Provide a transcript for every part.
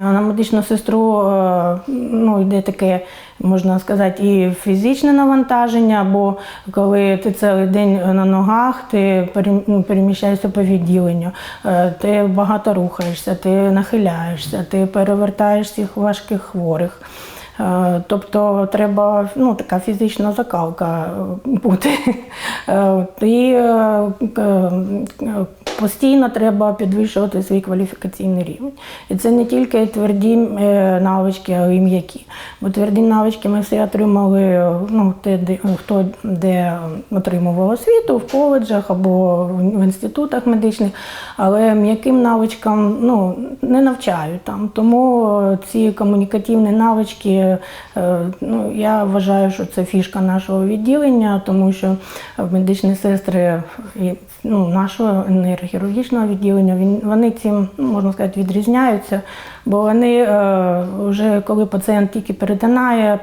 На медичну сестру е, ну, йде таке, можна сказати, і фізичне навантаження, бо коли ти цілий день на ногах, ти ну, переміщаєшся по відділенню, е, ти багато рухаєшся, ти нахиляєшся, ти перевертаєш всіх важких хворих. Е, Тобто треба ну, така фізична закалка е, бути. Е, І постійно треба підвищувати свій кваліфікаційний рівень. І це не тільки тверді навички, але й м'які. Бо тверді навички ми всі отримали, ну, те, де, хто де отримував освіту в коледжах або в інститутах медичних, але м'яким навичкам ну, не навчають там. Тому ці комунікативні навички, ну, я вважаю, що це фішка нашого відділення, тому що медичні сестри ну, нашого нейрохірургічного відділення, вони цим, ну, можна сказати, відрізняються, бо вони е, вже коли пацієнт тільки перетинає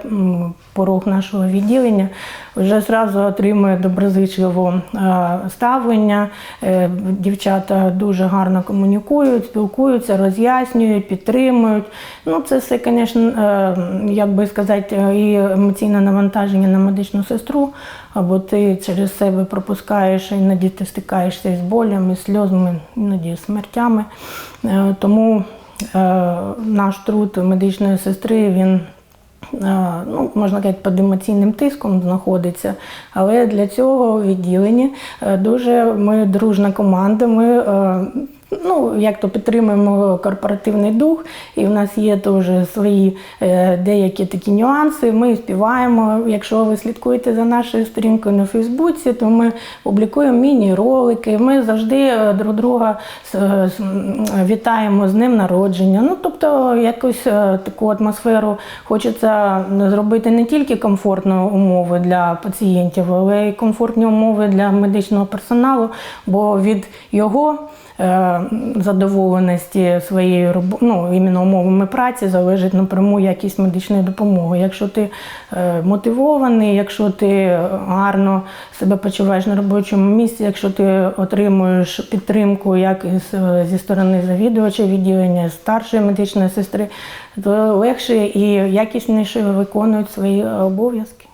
порог нашого відділення, вже одразу отримує доброзичливе е, ставлення. Е, Дівчата дуже гарно комунікують, спілкуються, роз'яснюють, підтримують. Ну, це все, звісно, е, як би сказати, і емоційне навантаження на медичну сестру, або ти через себе пропускаєш, іноді ти стикаєшся із болями, сльозами, іноді смертями. Е, Тому е, наш труд медичної сестри він е, ну, можна сказати, під емоційним тиском знаходиться. Але для цього відділенні дуже ми дружна команда. Ми ну, як то підтримуємо корпоративний дух, і в нас є теж свої е, деякі такі нюанси. Ми співаємо. Якщо ви слідкуєте за нашою сторінкою на Фейсбуці, то ми публікуємо міні-ролики. Ми завжди е, друг друга е, вітаємо з ним народження. Ну, тобто, якось е, таку атмосферу хочеться зробити не тільки комфортні умови для пацієнтів, але й комфортні умови для медичного персоналу, бо від його задоволеності своєю робо- ну, іменно умовами праці залежить напряму якість медичної допомоги. Якщо ти е, мотивований, якщо ти гарно себе почуваєш на робочому місці, якщо ти отримуєш підтримку як е, зі сторони завідувача відділення, старшої медичної сестри, то легше і якісніше виконують свої обов'язки.